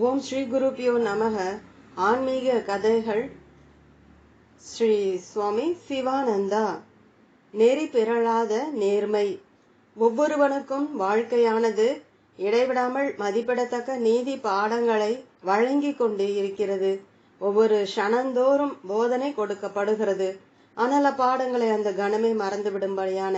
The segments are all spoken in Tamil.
ஓம் ஸ்ரீ குருபியோ நமக. ஆன்மீக கதைகள் ஸ்ரீ சுவாமி சிவானந்தா. நெறி பிறழாத நேர்மை. ஒவ்வொருவனுக்கும் வாழ்க்கையானது இடைவிடாமல் மதிப்பிடத்தக்க நீதி பாடங்களை வழங்கி கொண்டே இருக்கிறது. ஒவ்வொரு க்ஷணந்தோறும் போதனை கொடுக்கப்படுகிறது. அனல பாடங்களை அந்த கணமே மறந்துவிடும்படியான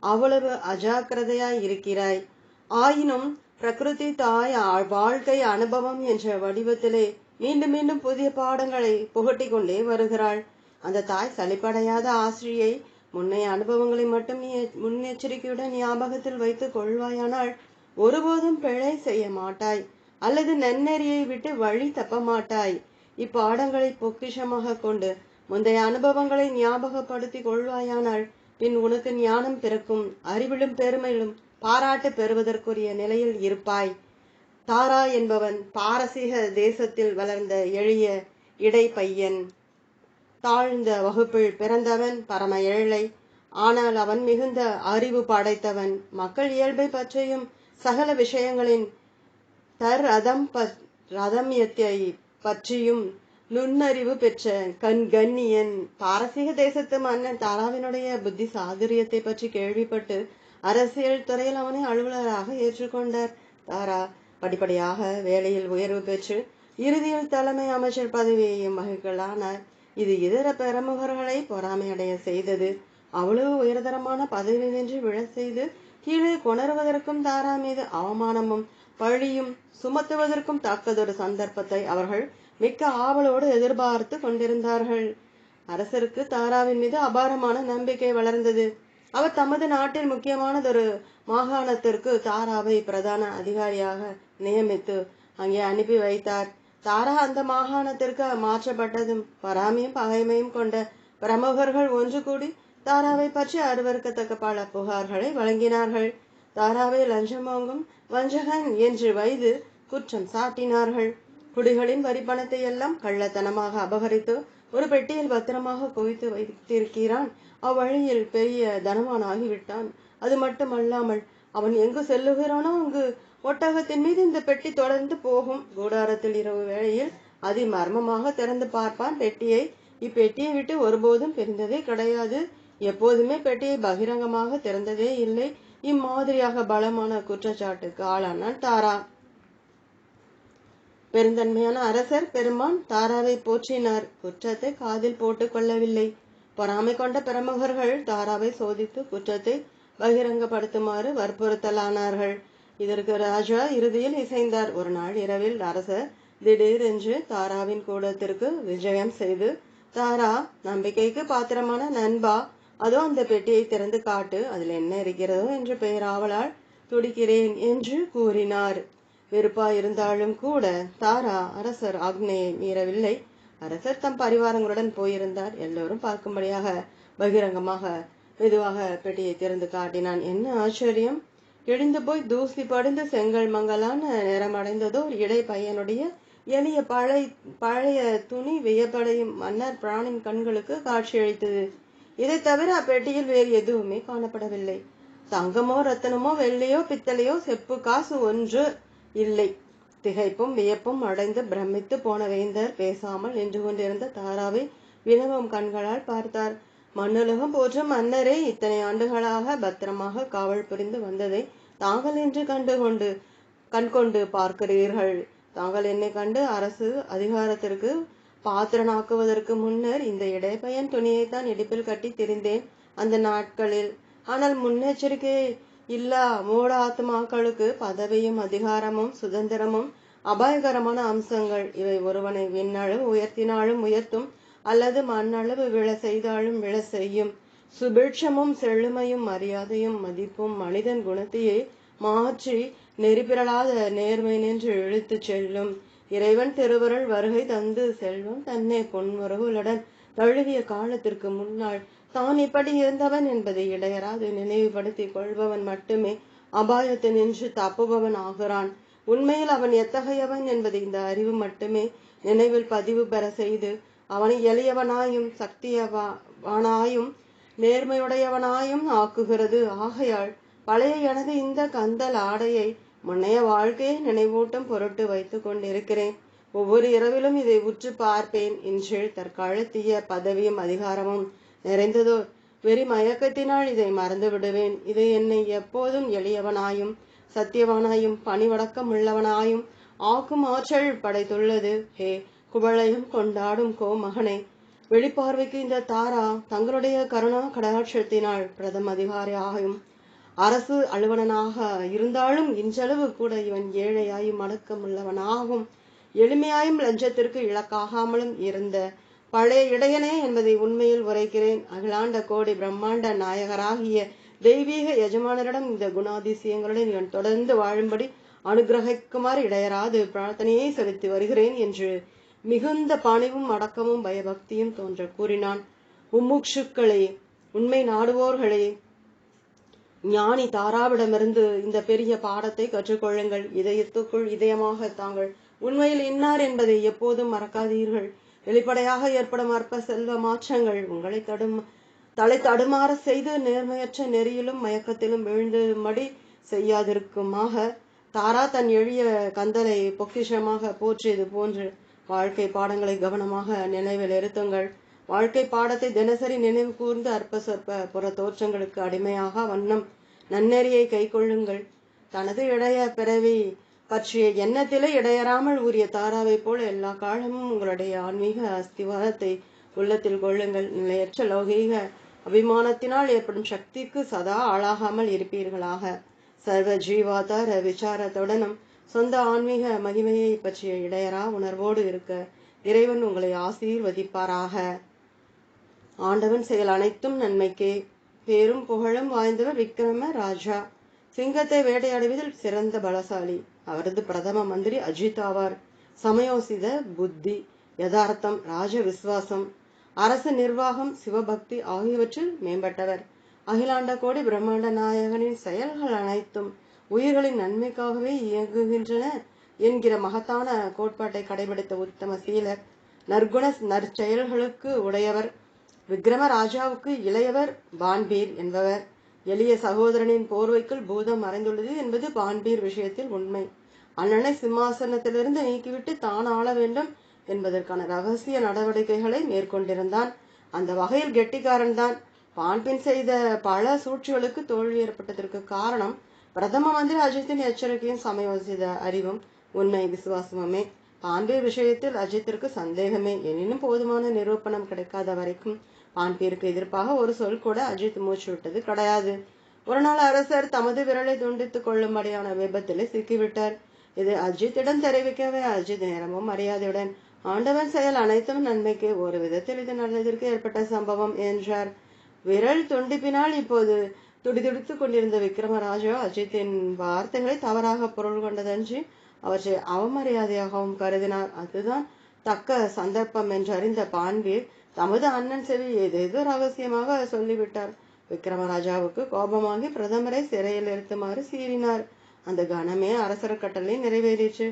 அவ்வளவு அஜாக்கிரதையாய் இருக்கிறாய். ஆயினும் பிரகிருதி தாய் வாழ்க்கை அனுபவம் என்ற வடிவத்திலே மீண்டும் மீண்டும் புதிய பாடங்களை புகட்டி கொண்டே வருகிறாள். அந்த தாய் சளிப்படையாத ஆசிரியை முன்னைய அனுபவங்களை மட்டும் நீ முன்னெச்சரிக்கையுடன் ஞாபகத்தில் வைத்துக் கொள்வாயானால் ஒருபோதும் பிழை செய்ய மாட்டாய். அல்லது நன்னெறியை விட்டு வழி தப்ப மாட்டாய். இப்பாடங்களை பொக்கிஷமாக கொண்டு முந்தைய அனுபவங்களை ஞாபகப்படுத்தி கொள்வாயானால் பின் உனக்கு ஞானம் பிறக்கும் அறிவிலும் பெருமையிலும் பாராட்டு பெறுவதற்குரிய நிலையில் இருப்பாய். தாரா என்பவன் பாரசீக தேசத்தில் வளர்ந்த எளிய இடை பையன் தாழ்ந்த வகுப்பில் பிறந்தவன் பரம ஏழை. ஆனால் அவன் மிகுந்த அறிவு படைத்தவன். மக்கள் இயல்பை பற்றியும் சகல விஷயங்களின் தர் ரதம் ரதமியத்தை பற்றியும் நுண்ணறிவு பெற்ற கண் கண்ணியன். பாரசீக தேசத்து மன்னன் தாராவினுடைய புத்தி சாதுரியத்தை பற்றி கேள்விப்பட்டு அரசியல் துறையில் அவனை அலுவலராக ஏற்றுக்கொண்டார். தாரா படிப்படியாக வேலையில் உயர்வு பெற்று இறுதியில் தலைமை அமைச்சர் பதவியையும் வகிக்கலானார். இது இதர பிரமுகர்களை பொறாமையடைய செய்தது. அவ்வளவு உயர்தரமான பதவி நின்று விழ செய்து கீழே கொணருவதற்கும் தாரா மீது அவமானமும் பழியும் சுமத்துவதற்கும் தாக்கதொரு சந்தர்ப்பத்தை அவர்கள் மிக்க ஆவலோடு எதிர்பார்த்து கொண்டிருந்தார்கள். அரசருக்கு தாராவின் மீது அபாரமான நம்பிக்கை வளர்ந்தது. அவர் தமது நாட்டில் முக்கியமானதொரு மாகாணத்திற்கு தாராவை பிரதான அதிகாரியாக நியமித்து அங்கே அனுப்பி வைத்தார். தாரா அந்த மாகாணத்திற்கு மாற்றப்பட்டதும் பராமையும் பகைமையும் கொண்ட பிரமுகர்கள் ஒன்று கூடி தாராவை பற்றி அருவருக்கத்தக்க பல புகார்களை வழங்கினார்கள். தாராவை லஞ்சம் வாங்கும் வஞ்சகன் என்று வைத்து குற்றம் சாட்டினார்கள். குடிகளின் வரி பணத்தை எல்லாம் கள்ளத்தனமாக அபகரித்து ஒரு பெட்டியில் பத்திரமாக குவித்து வைத்திருக்கிறான். அவ்வழியில் பெரிய தனவான் ஆகிவிட்டான் அது மட்டுமல்லாமல் அவன் எங்கு செல்லுகிறானோ அங்கு ஒட்டகத்தின் மீது இந்த பெட்டி தொடர்ந்து போகும். கூடாரத்தில் இரவு வேளையில் அதி மர்மமாக திறந்து பார்ப்பான் பெட்டியை. இப்பெட்டியை விட்டு ஒருபோதும் பிரிந்ததே கிடையாது. எப்போதுமே பெட்டியை பகிரங்கமாக திறந்ததே இல்லை. இம்மாதிரியாக பலமான குற்றச்சாட்டுக்கு ஆளானான் தாரா. பெருந்தன்மையான அரசர் பெருமான் தாராவை போற்றினார். குற்றத்தை காதில் போட்டுக் கொள்ளவில்லை. பொறாமை கொண்ட பிரமுகர்கள் தாராவை சோதித்து குற்றத்தை பகிரங்கப்படுத்துமாறு வற்புறுத்தலானார்கள். இதற்கு ராஜா இறுதியில் இசைந்தார். ஒரு நாள் இரவில் அரசர் திடீரென்று தாராவின் கூடத்திற்கு விஜயம் செய்து தாரா நம்பிக்கைக்கு பாத்திரமான நண்பா அதோ அந்த பெட்டியை திறந்து காட்டு. அதில் என்ன இருக்கிறதோ என்று பெயர் ஆவலால் துடிக்கிறேன் என்று கூறினார். வெறுப்பா இருந்தாலும் கூட தாரா அரசர் ஆக்னையை மீறவில்லை. அரசர் தம் பரிவாரங்களுடன் போயிருந்தார். எல்லோரும் பார்க்கும்படியாக பகிரங்கமாக மெதுவாக பெட்டியை திறந்து காட்டினான். என்ன ஆச்சரியம்? இடிந்து போய் தூசி படிந்து செங்கல் மங்கலான நிறமடைந்ததோ? இடை பையனுடைய எளிய பழைய பழைய துணி வியப்படையும் மன்னர் பிராணின் கண்களுக்கு காட்சியளித்தது. இதை தவிர அப்பெட்டியில் வேறு எதுவுமே காணப்படவில்லை. தங்கமோ ரத்தனமோ வெள்ளையோ பித்தளையோ செப்பு காசு ஒன்று இல்லை. திகைப்பும் வியப்பும் அடைந்து பிரமித்து போன வேந்தர் பேசாமல் நின்று கொண்டிருந்த தாராவை வினவும் கண்களால் பார்த்தார். மண்ணுலகம் போற்றும் மன்னரே இத்தனை ஆண்டுகளாக பத்திரமாக காவல் புரிந்து வந்ததை தாங்கள் என்று கண்டு கொண்டு கண்கொண்டு பார்க்கிறீர்கள். தாங்கள் என்னை கண்டு அரசு அதிகாரத்திற்கு பாத்திரனாக்குவதற்கு முன்னர் இந்த இடைப்பயன் துணியை தான் இடுப்பில் கட்டி திரிந்தேன் அந்த நாட்களில். ஆனால் முன்னெச்சரிக்கை இல்லா மூட ஆத்மாக்களுக்கு பதவியும் அதிகாரமும் சுதந்திரமும் அபாயகரமான அம்சங்கள். இவை ஒருவனை விண்ணளவு உயர்த்தினாலும் உயர்த்தும் அல்லது மண்ணளவு விழ செய்தாலும் விழ செய்யும். சுபிட்சமும் செழுமையும் மரியாதையும் மதிப்பும் மனிதன் குணத்தையே மாற்றி நெறிபிரளாத நேர்மை நின்று இழுத்துச் செல்லும். இறைவன் திருவருள் வருகை தந்து செல்வம் தன்னை பொன்முறவுகளுடன் தழுவிய காலத்திற்கு முன்னால் தான் இப்படி இருந்தவன் என்பதை இடையராது நினைவுபடுத்திக் கொள்பவன் மட்டுமே அபாயத்தை நின்று தப்புபவன் ஆகிறான். உண்மையில் அவன் எத்தகையவன் என்பதை இந்த அறிவு மட்டுமே நினைவில் பதிவு பெற செய்து அவனை எளியவனாயும் சக்தியவானாயும் நேர்மையுடையவனாயும் ஆக்குகிறது. ஆகையால் பழைய எனது இந்த கந்தல் ஆடையை முன்னைய வாழ்க்கையை நினைவூட்டும் பொருட்டு வைத்துக் கொண்டிருக்கிறேன். ஒவ்வொரு இரவிலும் இதை உற்று பார்ப்பேன். இன்று தற்காலத்திய பதவியும் அதிகாரமும் நிறைந்ததோ? வெறி மயக்கத்தினால் இதை மறந்து விடுவேன். இது என்னை எப்போதும் எளியவனாயும் சத்தியவனாயும் பணிவடக்கம் உள்ளவனாயும் ஆக்கும் ஆற்றல் படைத்துள்ளது. ஹே குவளையும் கொண்டாடும் கோ மகனே வெளிப்பார்வைக்கு இந்த தாரா தங்களுடைய கருணா கடாட்சத்தினால் பிரதம அதிகாரியாகும் அரசு அலுவலனாக இருந்தாலும் இன்றளவு கூட இவன் ஏழையாயும் அடக்கம் உள்ளவனாகும் எளிமையாயும் லஞ்சத்திற்கு இலக்காகாமலும் இருந்த பழைய இடையனே என்பதை உண்மையில் உரைக்கிறேன். அகிலாண்ட கோடி பிரம்மாண்ட நாயகராகிய தெய்வீக எஜமானரிடம் இந்த குணாதிசயங்களுடன் இவன் தொடர்ந்து வாழும்படி அனுகிரகிக்குமாறு இடையராது பிரார்த்தனையை செலுத்தி வருகிறேன் என்று மிகுந்த பணிவும் அடக்கமும் பயபக்தியும் தோன்ற கூறினான். உம்முக்ஷுக்களே உண்மை நாடுவோர்களே ஞானி தாராவிடமிருந்து இந்த பெரிய பாடத்தை கற்றுக்கொள்ளுங்கள். இதயத்துக்குள் இதயமாக தாங்கள் உண்மையில் இன்னார் என்பதை எப்போதும் மறக்காதீர்கள். வெளிப்படையாக ஏற்படும் அற்ப செல்வ மாற்றங்கள் உங்களை தடும் தலை தடுமாற செய்து நேர்மையற்ற நெறியிலும் மயக்கத்திலும் வீழ்ந்துமடி செய்யாதிருக்குமாக. தாரா தன் எளிய கந்தலை பொக்கிஷமாக போற்றியது போன்று வாழ்க்கை பாடங்களை கவனமாக நினைவில் இருத்துங்கள். வாழ்க்கை பாடத்தை தினசரி நினைவு கூர்ந்து அற்ப சொற்ப புற தோற்றங்களுக்கு அடிமையாக வண்ணம் நன்னெறியை கைக்கொள்ளுங்கள். தனது இளைய பிறவி பற்றிய எண்ணத்திலே இடையறாமல் உரிய தாராவை போல எல்லா காலமும் உங்களுடைய ஆன்மீக அஸ்திவாரத்தை உள்ளத்தில் கொள்ளுங்கள். நிலையற்ற லௌகீக அபிமானத்தினால் ஏற்படும் சக்திக்கு சதா ஆளாகாமல் இருப்பீர்களாக. சர்வ ஜீவாதார விசாரத்துடனும் சொந்த ஆன்மீக மகிமையை பற்றிய இடையரா உணர்வோடு இருக்க இறைவன் உங்களை ஆசீர்வதிப்பாராக. ஆண்டவன் செயல் அனைத்தும் நன்மைக்கே. பேரும் புகழும் வாய்ந்தவர் விக்ரம ராஜா. சிங்கத்தை வேட்டையாடுவதில் சிறந்த பலசாலி. அவரது பிரதம மந்திரி அஜித் ஆவார். சமயோசித புத்தி யதார்த்தம் ராஜ விசுவாசம் அரசு நிர்வாகம் சிவபக்தி ஆகியவற்றில் மேம்பட்டவர். அகிலாண்ட கோடி பிரம்மாண்ட நாயகனின் செயல்கள் அனைத்தும் உயிர்களின் நன்மைக்காகவே இயங்குகின்றன என்கிற மகத்தான கோட்பாட்டை கடைபிடித்த உத்தம சீலர் நற்குண நற்செயல்களுக்கு உடையவர் விக்ரம ராஜாவுக்கு இளையவர் பான்பீர் என்பவர். எளிய சகோதரனின் போர்வைக்குள் பூதம் மறைந்துள்ளது என்பது பான்பீர் விஷயத்தில் உண்மை. அண்ணனை சிம்மாசனத்திலிருந்து நீக்கிவிட்டு தான் ஆள வேண்டும் என்பதற்கான ரகசிய நடவடிக்கைகளை மேற்கொண்டிருந்தான். அந்த வகையில் கெட்டிக்காரன் தான். பான்பின் செய்த பல சூழ்ச்சிகளுக்கு தோல்வி ஏற்பட்டதற்கு காரணம் பிரதம மந்திரி அஜித்தின் எச்சரிக்கையும் சமயோசித அறிவும். உண்மை விசுவாசமுமே. பான்பீர் விஷயத்தில் அஜித்திற்கு சந்தேகமே. எனினும் போதுமான நிரூபணம் கிடைக்காத வரைக்கும் ஆண் பேருக்கு எதிர்ப்பாக ஒரு சொல் கூட அஜித் மூச்சு விட்டது கிடையாது. ஒரு நாள் அரசர் தமது விரலை துண்டித்துக் கொள்ளும்படியான விபத்தில் சிக்கிவிட்டார். இது அஜித்திடம் தெரிவிக்கவே அஜித் நேரமும் மரியாதையுடன் ஆண்டவன் செயல் அனைத்தும் நன்மைக்கு ஒரு விதத்தில் இது நல்லதற்கு ஏற்பட்ட சம்பவம் என்றார். விரல் துண்டிப்பினால் இப்போது துடிதுடித்துக் கொண்டிருந்த விக்ரமராஜா அஜித்தின் வார்த்தைகளை தவறாக பொருள் கொண்டதன்றி அவற்றை அவமரியாதையாகவும் கருதினார். அதுதான் தக்க சந்தர்ப்பம் என்றறிந்த பான்வீர் தமது அண்ணன் செவி ஏதேதோ ரகசியமாக சொல்லிவிட்டார். விக்ரமராஜாவுக்கு கோபமாகி பிரதமரை சிறையில் இருத்துமாறு சீறினார். அந்த கணமே அரசர் கட்டளை நிறைவேறிச்சு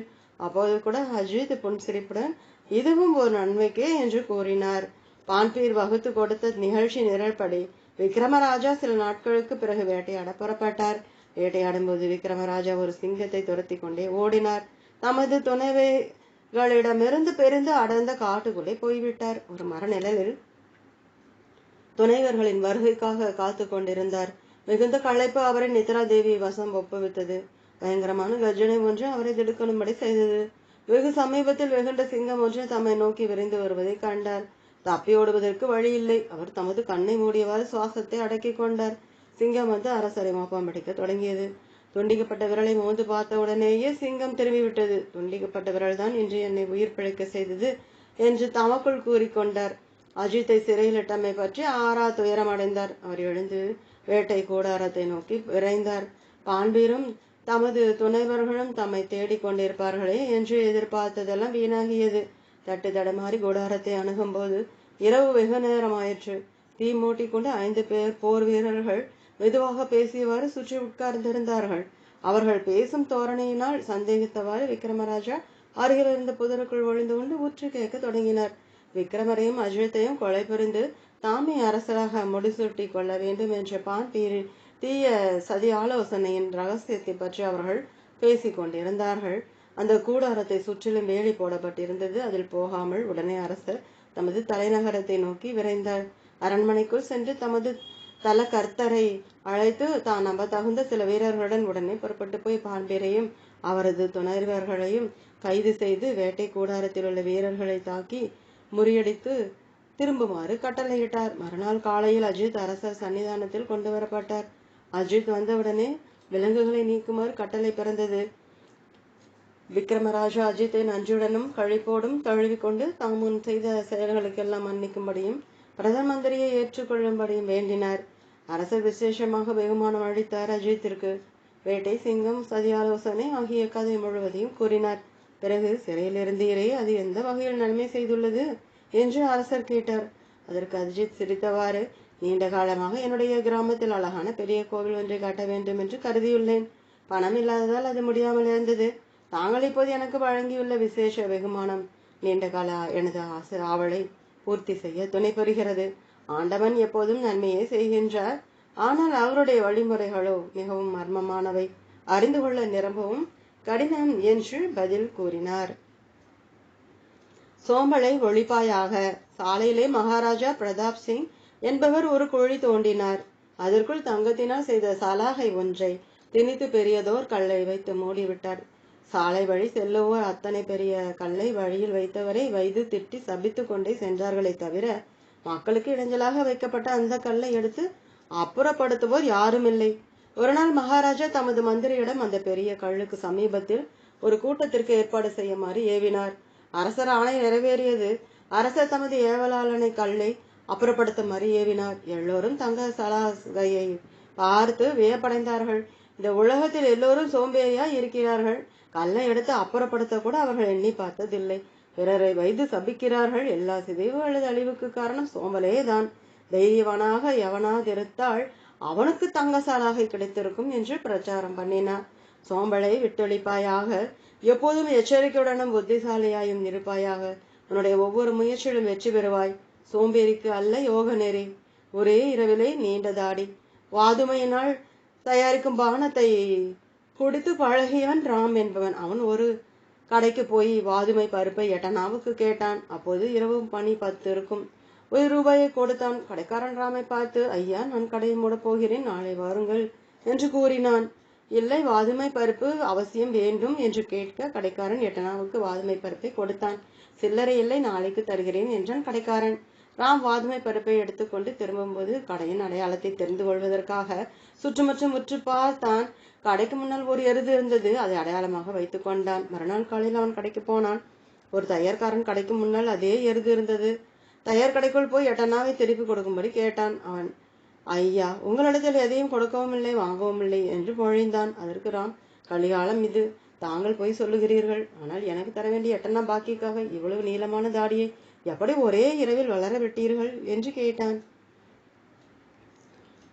அப்போது கூட அஜித் புன்சிரிப்புடன் இதுவும் ஒரு நன்மைக்கே என்று கூறினார். பான்பீர் வகுத்து கொடுத்த நிகழ்ச்சி நிரல்படி விக்ரமராஜா சில நாட்களுக்கு பிறகு வேட்டையாட புறப்பட்டார். வேட்டையாடும் போது விக்ரமராஜா ஒரு சிங்கத்தை துரத்தி கொண்டே ஓடினார். தமது களிடமிருந்து பெருந்து அடர்ந்த காட்டுக்குள்ளே போய்விட்டார். ஒரு மரநிழலில் துணைவர்களின் வருகைக்காக காத்து கொண்டிருந்தார். மிகுந்த களைப்பு அவரை நித்ரா தேவி வசம் ஒப்புவித்தது. பயங்கரமான கர்ஜனை ஒன்று அவரை திடுக்கணும்படி செய்தது. வெகு சமீபத்தில் வெகுண்ட சிங்கம் ஒன்று தம்மை நோக்கி விரைந்து வருவதை கண்டார். தப்பி ஓடுவதற்கு வழி இல்லை அவர் தமது கண்ணை மூடியவாறு சுவாசத்தை அடக்கிக் கொண்டார். சிங்கம் வந்து அரசரை மோப்பம் பிடிக்க தொடங்கியது. துண்டிக்கப்பட்ட விரலை மோந்து பார்த்த உடனேயே சிங்கம் திரும்பிவிட்டது. துண்டிக்கப்பட்ட விரல்தான் இன்று என்னை உயிர் பிழைக்க செய்தது என்று தமக்குள் கூறிக்கொண்டார். அஜித்தை சிறையிலிட்டமை பற்றி ஆறா துயரம் அடைந்தார். அவர் எழுந்து வேட்டை கூடாரத்தை நோக்கி விரைந்தார். பாண்டீரும் தமது துணைவர்களும் தம்மை தேடிக் கொண்டிருப்பார்களே என்று எதிர்பார்த்ததெல்லாம் வீணாகியது. தட்டு தடமாறி கூடாரத்தை அணுகும்போது இரவு வெகு நேரமாயிற்று தீ மூட்டிக்கொண்டு ஐந்து பேர் போர் வீரர்கள் மெதுவாக பேசியவாறு சுற்றி உட்கார்ந்திருந்தார்கள். அவர்கள் பேசும் தோரணையினால் சந்தேகித்தவாறு விக்ரமராஜா அருகில் இருந்த புதருக்குள் ஒளிந்து கொண்டு உற்று கேட்க தொடங்கினார். விக்ரமரையும் அஜித்தையும் கொலை புரிந்து தாமே அரசராக முடிசூட்டி கொள்ள வேண்டும் என்ற பான்பீரின் தீய சதி ஆலோசனையின் ரகசியத்தை பற்றி அவர்கள் பேசி கொண்டிருந்தார்கள். அந்த கூடாரத்தை சுற்றிலும் வேலி போடப்பட்டிருந்தது. அதில் போகாமல் உடனே அரசர் தமது தலைநகரத்தை நோக்கி விரைந்தார். அரண்மனைக்குள் சென்று தமது தல கர்த்தரை அழைத்து தான் நம்ப தகுந்த சில வீரர்களுடன் உடனே புறப்பட்டு போய் பான்பேரையும் அவரது துணைவர்களையும் கைது செய்து வேட்டை கூடாரத்தில் உள்ள வீரர்களை தாக்கி முறியடித்து திரும்புமாறு கட்டளையிட்டார். மறுநாள் காலையில் அஜித் அரசர் சன்னிதானத்தில் கொண்டு வரப்பட்டார். அஜித் வந்தவுடனே விலங்குகளை நீக்குமாறு கட்டளை பிறந்தது. விக்ரமராஜா அஜித்தை நஞ்சுடனும் கழிப்போடும் தழுவிக்கொண்டு தாம் முன் செய்த செயல்களுக்கெல்லாம் மன்னிக்கும்படியும் பிரதம மந்திரியை ஏற்றுக்கொள்ளும்படியும் வேண்டினார். அரசர் விசேஷமாக வெகுமானம் அளித்தார் அஜித்திற்கு. வேட்டை சிங்கம் சதி ஆலோசனை ஆகிய கதை முழுவதையும் கூறினார். பிறகு சிறையில் இருந்தீரே அது எந்த வகையில் நன்மை செய்துள்ளது என்று அரசர் கேட்டார். அதற்கு அஜித் சிரித்தவாறு நீண்ட காலமாக என்னுடைய கிராமத்தில் அழகான பெரிய கோவில் ஒன்றை கட்ட வேண்டும் என்று கருதியுள்ளேன். பணம் இல்லாததால் அது முடியாமல் இருந்தது. தாங்கள் இப்போது எனக்கு வழங்கியுள்ள விசேஷ வெகுமானம். நீண்ட கால எனது ஆசை ஆவலை பூர்த்தி செய்ய துணை புரிகிறது. ஆண்டவன் எப்போதும் நன்மையே செய்கின்றார். ஆனால் அவருடைய வழிமுறைகளோ மிகவும் மர்மமானவை. அறிந்து கொள்ள நிரம்பவும் கடினம் என்று பதில் கூறினார். சோம்பலை ஒழிப்பாயாக. சாலையிலே மகாராஜா பிரதாப் சிங் என்பவர் ஒரு குழி தோண்டினார். அதற்குள் தங்கத்தினால் செய்த சலாகை ஒன்றை திணித்து பெரியதோர் கல்லை வைத்து மூடிவிட்டார். சாலை வழி செல்லுவோர் அத்தனை பெரிய கல்லை வழியில் வைத்தவரை வைத்து திட்டி சபித்து கொண்டே சென்றார்களே தவிர மக்களுக்கு இடைஞ்சலாக வைக்கப்பட்ட அந்த கல்லை எடுத்து அப்புறப்படுத்துவோர் யாரும் இல்லை. ஒரு நாள் மகாராஜா தமது மந்திரியிடம் அந்த பெரிய கல்லுக்கு சமீபத்தில் ஒரு கூட்டத்திற்கு ஏற்பாடு செய்யுமாறு ஏவினார். அரசர் ஆணை நிறைவேறியது. அரசர் தமது ஏவலாளனை கல்லை அப்புறப்படுத்துமாறு ஏவினார். எல்லோரும் தங்க சலாகையை பார்த்து வியப்படைந்தார்கள். இந்த உலகத்தில் எல்லோரும் சோம்பேறியா இருக்கிறார்கள். கல்லை எடுத்து அப்புறப்படுத்த கூட அவர்கள் எண்ணி பார்த்ததில்லை. பிறரை வைத்து சபிக்கிறார்கள். எல்லா சிதைவு அல்லது அழிவுக்கு காரணம் சோம்பலே தான் தைரியவனாக எவனாதிருத்தால் அவனுக்கு தங்க சாலாகை கிடைத்திருக்கும் என்று பிரச்சாரம் பண்ணினார். சோம்பலை விட்டொழிப்பாயாக எப்போதும் எச்சரிக்கையுடனும் புத்திசாலியாயும் இருப்பாயாக உன்னுடைய ஒவ்வொரு முயற்சியிலும் வெற்றி பெறுவாய். சோம்பேறிக்கு அல்ல யோக நெறி. ஒரே இரவிலே நீண்ட தாடி. வாதுமையினால் தயாரிக்கும் பானத்தை கொடுத்து பழகியவன் ராம் என்பவன். அவன் ஒரு கடைக்கு போய் வாதுமை பருப்பை எட்டனாவுக்கு கேட்டான். அப்போது இரவு பனி பத்து இருக்கும். ஒரு ரூபாயை கொடுத்தான். கடைக்காரன் ராமை பார்த்து ஐயா நான் கடையை மூட போகிறேன். நாளை வாருங்கள் என்று கூறினான். இல்லை வாதுமை பருப்பு அவசியம் வேண்டும் என்று கேட்க கடைக்காரன் எட்டனாவுக்கு வாதுமை பருப்பை கொடுத்தான். சில்லறை இல்லை நாளைக்கு தருகிறேன் என்றான் கடைக்காரன். ராம் வாதுமை பருப்பை எடுத்துக்கொண்டு திரும்பும்போது கடையின் அடையாளத்தை தெரிந்து கொள்வதற்காக சுற்றுமுற்றும் உற்று பார்த்தான் கடைக்கு முன்னால் ஒரு எருது இருந்தது. அதை அடையாளமாக வைத்து கொண்டான். மறுநாள் காலையில் அவன் கடைக்கு போனான். ஒரு தையற்காரன் கடைக்கு முன்னால் அதே எருது இருந்தது. தையர் கடைக்குள் போய் எட்டனாவை திருப்பி கொடுக்கும்படி கேட்டான் அவன். ஐயா உங்களிடத்தில் எதையும் கொடுக்கவும் இல்லை வாங்கவும் இல்லை என்று பொழிந்தான் அதற்கு ராம் கலிகாலம் இது. தாங்கள் போய் சொல்லுகிறீர்கள். ஆனால் எனக்கு தர வேண்டிய எட்டனா பாக்கிக்காக இவ்வளவு நீளமான தாடியை எப்படி ஒரே இரவில் வளர விட்டீர்கள்? என்று கேட்டான்.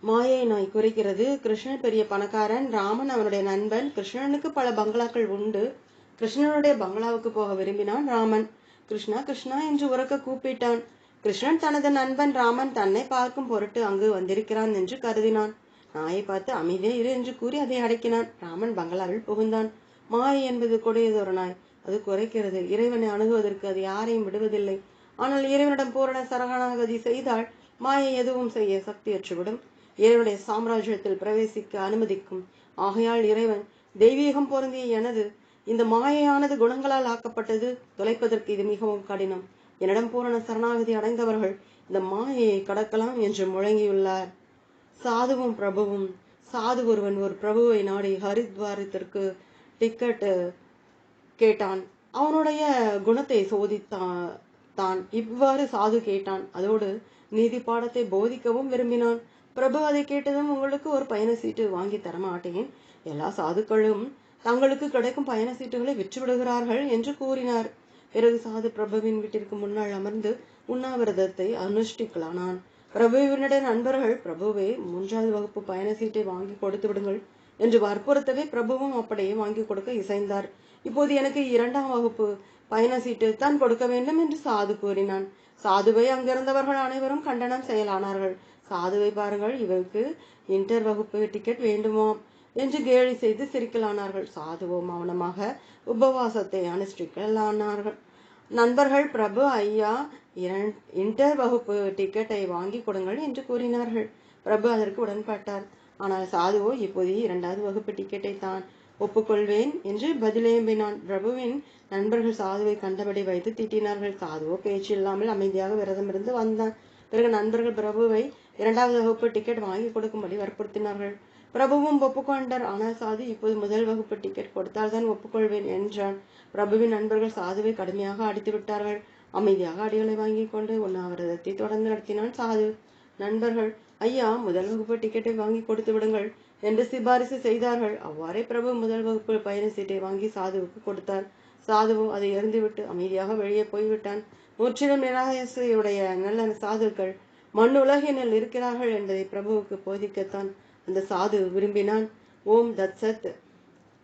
மாயை நாய் குறைக்கிறது. கிருஷ்ணன் பெரிய பணக்காரன். ராமன் அவனுடைய நண்பன். கிருஷ்ணனுக்கு பல பங்களாக்கள் உண்டு. கிருஷ்ணனுடைய பங்களாவுக்கு போக விரும்பினான் ராமன். கிருஷ்ணா கிருஷ்ணா என்று உறக்க கூப்பிட்டான். கிருஷ்ணன் தனது நண்பன் ராமன் தன்னை பார்க்கும் பொருட்டு அங்கு வந்திருக்கிறான் என்று கருதினான். நாயை பார்த்து அமைதியே இரு என்று கூறி அதை அடக்கினான். ராமன் பங்களாவில் புகுந்தான். மாயை என்பது கொடியதொரு நாய். அது குறைக்கிறது. இறைவனை அணுகுவதற்கு அது யாரையும் விடுவதில்லை. ஆனால் இறைவனிடம் பூரண சரணாகதி செய்தால் மாயை எதுவும் செய்ய சக்தியற்றுவிடும் இறைவனுடைய சாம்ராஜ்யத்தில் பிரவேசிக்க அனுமதிக்கும். ஆகையால் இறைவன் தெய்வீகம் பொருந்திய எனது இந்த மாயையானது குணங்களால் ஆக்கப்பட்டது தொலைப்பதற்கு இது மிகவும் கடினம். என்னிடம் பூரண சரணாகதி அடைந்தவர்கள் இந்த மாயையை கடக்கலாம் என்று முழங்கியுள்ளார். சாதுவும் பிரபுவும் சாது ஒருவன் ஒரு பிரபுவை நாடி ஹரித்வாரத்திற்கு டிக்கெட் கேட்டான். அவனுடைய குணத்தை சோதித்தான் தான். இவ்வாறு சாது கேட்டான். அதோடு நீதி பாடத்தை போதிக்கவும் விரும்பினான். பிரபு அதை கேட்டதும் உங்களுக்கு ஒரு பயண சீட்டு வாங்கி தரமாட்டேன் எல்லா சாதுக்களும் தங்களுக்கு கிடைக்கும் பயண சீட்டுகளை விற்று விடுகிறார்கள் என்று கூறினார். பிறகு சாது பிரபுவின் வீட்டிற்கு முன்னால் அமர்ந்து உண்ணாவிரதத்தை அனுஷ்டிக்கலானான். பிரபுவினுடைய நண்பர்கள் பிரபுவே மூன்றாவது வகுப்பு பயண சீட்டை வாங்கி கொடுத்து விடுங்கள் என்று வற்புறுத்தவே பிரபுவும் அப்படியே வாங்கி கொடுக்க இசைந்தார். இப்போது எனக்கு இரண்டாம் வகுப்பு பயண சீட்டு தான் கொடுக்க வேண்டும் என்று சாது கூறினான். சாதுவை அங்கிருந்தவர்கள் அனைவரும் கண்டனம் செயலானார்கள். சாதுவை பாருங்கள் இவருக்கு இன்டர் வகுப்பு டிக்கெட் வேண்டுமாம் என்று கேலி செய்து சிரிக்கலானார்கள். சாதுவோ மௌனமாக உபவாசத்தை அனுஷ்டிக்கலானார்கள் நண்பர்கள் பிரபு ஐயா இரண்- இன்டர் வகுப்பு டிக்கெட்டை வாங்கி கொடுங்கள் என்று கூறினார்கள். பிரபு அதற்கு உடன்பட்டார். ஆனால் சாதுவோ இப்போது இரண்டாவது வகுப்பு டிக்கெட்டை தான் ஒப்புக்கொள்வேன் என்று பதிலேம்பினான் பிரபுவின் நண்பர்கள் சாதுவை கண்டபடி வைத்து திட்டினார்கள். சாதுவோ பேச்சு இல்லாமல் அமைதியாக விரதம் இருந்து வந்தான். பிறகு நண்பர்கள் பிரபுவை இரண்டாவது வகுப்பு டிக்கெட் வாங்கி கொடுக்கும்படி வற்புறுத்தினார்கள். பிரபுவும் ஒப்புக்கொண்டார். ஆனால் சாது இப்போது முதல் வகுப்பு டிக்கெட் கொடுத்தால்தான் ஒப்புக்கொள்வேன் என்றான். பிரபுவின் நண்பர்கள் சாதுவை கடுமையாக அடித்து விட்டார்கள். அமைதியாக அடிகளை வாங்கி கொண்டு உண்ணாவிரதத்தை தொடர்ந்து நடத்தினான் சாது. நண்பர்கள் ஐயா முதல் வகுப்பு டிக்கெட்டை வாங்கி கொடுத்து விடுங்கள் என்று சிபாரிசு செய்தார்கள். அவ்வாறே பிரபு முதல் வகுப்பு பயண சீட்டை வாங்கி சாதுவுக்கு கொடுத்தார். சாதுவோ அதை எறிந்துவிட்டு அமைதியாக வெளியே போய்விட்டான். முற்றிலும் நிராயசையுடைய நல்ல சாதுக்கள் மண் உலகினில் இருக்கிறார்கள் என்பதை பிரபுவுக்கு போதிக்கத்தான் அந்த சாது விரும்பினான். ஓம் தத் சத்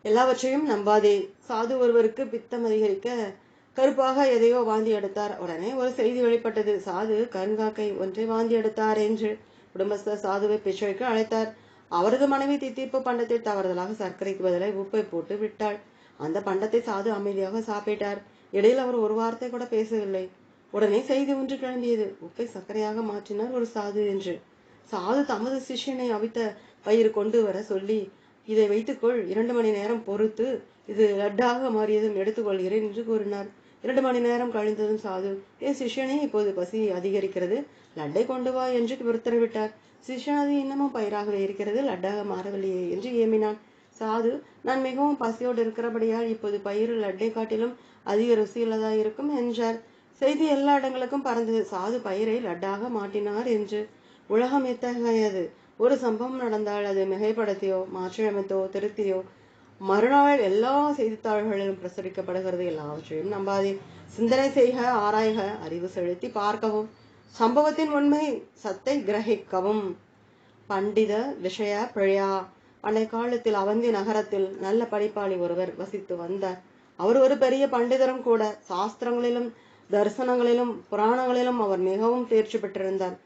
எல்லாவற்றையும் நம்பாதே. சாது ஒருவருக்கு பித்தம் அதிகரிக்க கருப்பாக எதையோ வாந்தி எடுத்தார். உடனே ஒரு செய்தி வெளிப்பட்டது. சாது கருங்காக்கை ஒன்றை வாந்தி எடுத்தார் என்று குடும்பஸ்தர் சாதுவை பிச்சைக்கு அழைத்தார். அவரது மனைவி தித்திப்பு பண்டத்தில் தவறுதலாக சர்க்கரைக்கு பதிலாக உப்பை போட்டு விட்டாள். அந்த பண்டத்தை சாது அமைதியாக சாப்பிட்டார். இடையில் அவர் ஒரு வார்த்தை கூட பேசவில்லை. உடனே செய்தி ஒன்று கிளம்பியது. உப்பை சர்க்கரையாக மாற்றினார் ஒரு சாது என்று. சாது தமது சிஷ்யனை அவித்த பயிர் கொண்டு வர சொல்லி இதை வைத்துக்கொள் இரண்டு மணி நேரம் பொறுத்து இது லட்டாக மாறியதும் எடுத்துக்கொள்கிறேன் என்று கூறினார். இரண்டு மணி நேரம் கழிந்ததும் சாது ஏ சிஷ்யனே இப்போது பசி அதிகரிக்கிறது. லட்டை கொண்டு வா என்று உத்தரவிட்டார் சிஷ்யன் அது இன்னமும் பயிராகவே இருக்கிறது. லட்டாக மாறவில்லையே என்று ஏமினான். சாது நான் மிகவும் பசியோடு இருக்கிறபடியால் இப்போது பயிர் லட்டை காட்டிலும் அதிக ருசியுள்ளதாக இருக்கும் என்றார். செய்தி எல்லா இடங்களுக்கும் பறந்தது. சாது பயிரை லட்டாக மாட்டினார் என்று. உலகம் எத்தகையது? ஒரு சம்பவம் நடந்தால் அது மிகைப்படுத்தியோ மாற்றியமைத்தோ திருத்தியோ? மறுநாள் எல்லா செய்தித்தாள்களிலும் பிரசுரிக்கப்படுகிறது எல்லாவற்றையும் நம்பாதே. சிந்தனை செய்க ஆராய்க அறிவு செலுத்தி பார்க்கவும். சம்பவத்தின் உண்மை சத்தை கிரகிக்கவும். பண்டித விஷய பிழையா? பண்டை காலத்தில் அவந்தி நகரத்தில் நல்ல படிப்பாளி ஒருவர் வசித்து வந்தார் அவர் ஒரு பெரிய பண்டிதரும் கூட. சாஸ்திரங்களிலும் தரிசனங்களிலும் புராணங்களிலும் அவர் மிகவும் தேர்ச்சி பெற்றிருந்தார்.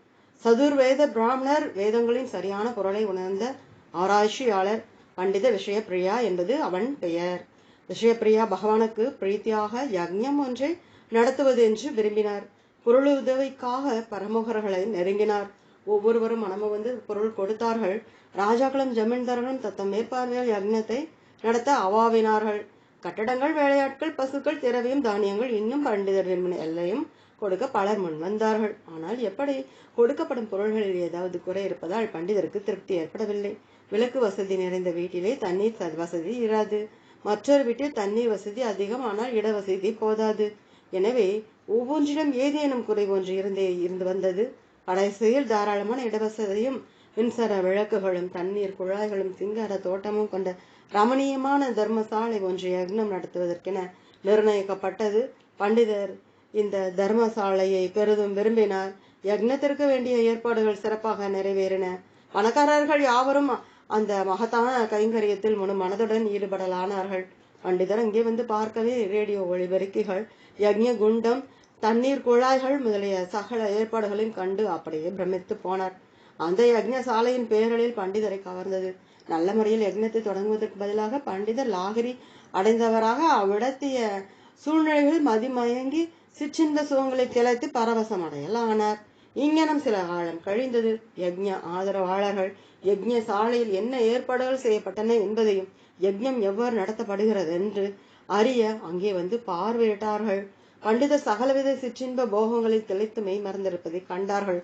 சதுர்வேத பிராமணர் வேதங்களின் சரியான குரலை உணர்ந்த ஆராய்ச்சியாளர் பண்டித விஷயப்பிரியா என்பது அவன் பெயர். விஷயப்பிரியா பகவானுக்கு பிரீத்தியாக யக்ஞம் ஒன்றை நடத்துவது என்று விரும்பினார். பொருள் உதவிக்காக பரமுகர்களை நெருங்கினார். ஒவ்வொருவரும் மனமு வந்து பொருள் கொடுத்தார்கள். ராஜாக்களும் ஜமீன்தார்களும் தத்தம் மேற்பார்வையால் யக்ஞத்தை நடத்த அவாவினார்கள். கட்டடங்கள் வேலையாட்கள் பசுக்கள் திரவியம் தானியங்கள் இன்னும் பண்டிதர் விரும்பின எல்லையும் கொடுக்க பலர் முன் வந்தார்கள். ஆனால் எப்படி கொடுக்கப்படும் பொருள்களில் ஏதாவது குறை இருப்பதால் பண்டிதருக்கு திருப்தி ஏற்படவில்லை. விளக்கு வசதி நிறைந்த வீட்டிலே தண்ணீர் ச- வசதி இராது. மற்றொரு வீட்டில் தண்ணீர் வசதி அதிகம் ஆனால் இட வசதி போதாது. எனவே ஒவ்வொன்றிலும் ஏதேனும் குறை ஒன்று இருந்தே இருந்து வந்தது. கடைசியில் தாராளமான இடவசதியும் மின்சார விளக்குகளும் தண்ணீர் குழாய்களும் சிங்கார தோட்டமும் கொண்ட ரமணீயமான தர்மசாலை ஒன்று யக்னம் நடத்துவதற்கென நிர்ணயிக்கப்பட்டது. பண்டிதர் இந்த தர்மசாலையை பெரிதும் விரும்பினார் யக்னத்திற்கு வேண்டிய ஏற்பாடுகள் சிறப்பாக நிறைவேறின. பணக்காரர்கள் யாவரும் அந்த மகத்தான கைங்கரியத்தில் முழு மனதுடன் ஈடுபடலானார்கள். பண்டிதர் அங்கே வந்து பார்க்கவே ரேடியோ ஒளிபெருக்கிகள் யக்ஞ குண்டம் தண்ணீர் குழாய்கள் முதலிய சகல ஏற்பாடுகளையும் கண்டு அப்படியே பிரமித்து போனார். அந்த யக்ஞ சாலையின் பேரலில் பண்டிதரை கவர்ந்தது. நல்ல முறையில் யக்ஞத்தை தொடங்குவதற்கு பதிலாக பண்டிதர் லாகரி அடைந்தவராக அவ்விடத்திய சூழ்நிலைகளில் மதிமயங்கி சிற்றின்ப சுகங்களை திளைத்து பரவசம் அடையலானார் இங்கனம் சில காலம் கழிந்தது யக்ஞ ஆதரவாளர்கள் யக்ஞ சாலையில் என்ன ஏற்பாடுகள் செய்யப்பட்டன என்பதையும் யக்ஞம் எவ்வாறு நடத்தப்படுகிறது என்று அறிய அங்கே வந்து பார்வையிட்டார்கள். பண்டித சகலவித சிற்றின்ப போகங்களில் திளைத்து மெய் மறந்திருப்பதை கண்டார்கள்.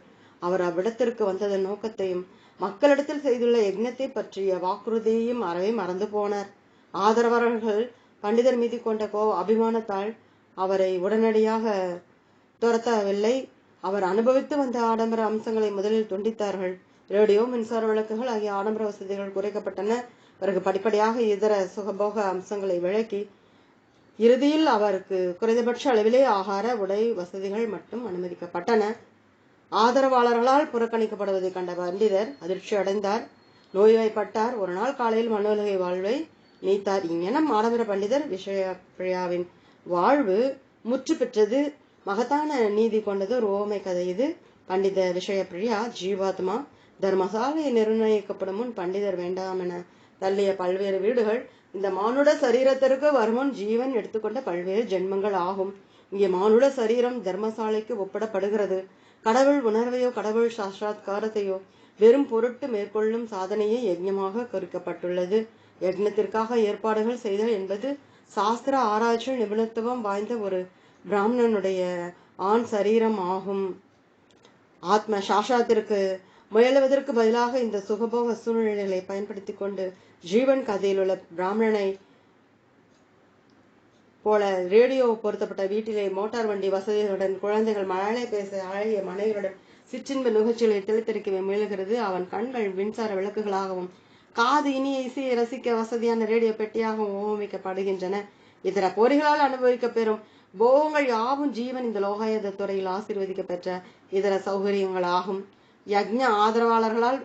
அவர் அவ்விடத்திற்கு வந்ததன் நோக்கத்தையும் மக்களிடத்தில் செய்துள்ள யக்னத்தை பற்றிய வாக்குறுதியையும் அறவே மறந்து போனார். ஆதரவாளர்கள் பண்டிதர் மீது கொண்ட கோ அபிமானத்தால் அவரை உடனடியாக துரத்தவில்லை. அவர் அனுபவித்து வந்த ஆடம்பர அம்சங்களை முதலில் துண்டித்தார்கள். ரேடியோ மின்சார விளக்குகள் ஆகிய ஆடம்பர வசதிகள் குறைக்கப்பட்டன. பிறகு படிப்படியாக இதர சுகபோக அம்சங்களை விளக்கி இறுதியில் அவருக்கு குறைந்தபட்ச அளவிலே ஆகார உடை வசதிகள் மட்டும் அனுமதிக்கப்பட்டன. ஆதரவாளர்களால் புறக்கணிக்கப்படுவதை கண்ட பண்டிதர் அதிர்ச்சி அடைந்தார். நோய்வாய்ப்பட்டார். ஒரு நாள் காலையில் மனோலகை வாழ்வை நீத்தார். இங்ஙனம் ஆடம்பர பண்டிதர் விஷயப்பிரியாவின் வாழ்வு முற்று பெற்றது. மகத்தான நீதி கொண்டது ஒரு ஓமை கதை இது. பண்டித விஷயப்பிரியா ஜீவாத்மா தர்மசாலை நிர்ணயிக்கப்படும் முன் பண்டிதர் வேண்டாம் என தள்ளிய பல்வேறு வீடுகள் இந்த மானுட சரீரத்திற்கு வருமுன் ஜீவன் எடுத்துக்கொண்ட பல்வேறு ஜென்மங்கள் ஆகும். இங்கே மானுட சரீரம் தர்மசாலைக்கு ஒப்பிடப்படுகிறது. கடவுள் உணர்வையோ கடவுள் சாஸ்திராத்காரத்தையோ வெறும் பொருட்டு மேற்கொள்ளும் சாதனையே யஜ்ஞமாக குறிக்கப்பட்டுள்ளது யஜ்னத்திற்காக ஏற்பாடுகள் செய்தல் என்பது சாஸ்திர ஆராய்ச்சியில் நிபுணத்துவம் வாய்ந்த ஒரு பிராமணனுடைய ஆண் சரீரம் ஆகும். ஆத்ம சாஸ்திரத்திற்கு முயலுவதற்கு பதிலாக இந்த சுகபோக சூழ்நிலைகளை பயன்படுத்தி கொண்டு ஜீவன் கதையில் உள்ள பிராமணனை போல ரேடியோ பொருத்தப்பட்ட வீட்டிலே மோட்டார் வண்டி வசதிகளுடன் குழந்தைகள் மழலை பேச அழகிய மனைவியுடன் சிற்றின்ப நிகழ்ச்சிகளை தெளித்தெடுக்கவே முயல்கிறது. அவன் கண்கள் மின்சார விளக்குகளாகவும் காது இனிய இசையை ரசிக்க வசதியான ரேடியோ பெட்டியாகவும் ஓமிக்கப்படுகின்றன இதர பொறிகளால் அனுபவிக்க பெறும் போகங்கள் யாவும் ஜீவன் இந்த லோகாயத துறையில் ஆசீர்வதிக்க பெற்ற இதர சௌகரியங்களாகும். யக்ஞ ஆதரவாளர்களால்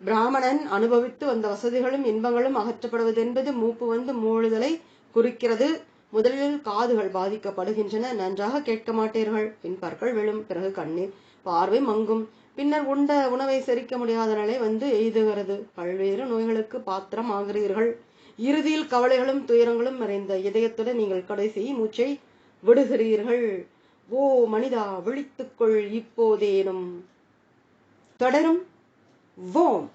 பிராமணன் அனுபவித்து வந்த வசதிகளும் இன்பங்களும் அகற்றப்படுவது என்பது மூப்பு வந்து மூழுதலை குறிக்கிறது. முதலில் காதுகள் பாதிக்கப்படுகின்றன நன்றாக கேட்க மாட்டீர்கள். பின் பற்கள் விழும் பிறகு கண்ணீர் பார்வை மங்கும். பின்னர் உண்ட உணவை செரிக்க முடியாத நிலை வந்து எய்துகிறது. பல்வேறு நோய்களுக்கு பாத்திரம் ஆகிறீர்கள் இறுதியில் கவலைகளும் துயரங்களும் நிறைந்த இதயத்துடன் நீங்கள் கடைசி மூச்சை விடுகிறீர்கள். ஓ மனிதா விழித்துக்கொள் இப்போதேனும். தொடரும். வோம்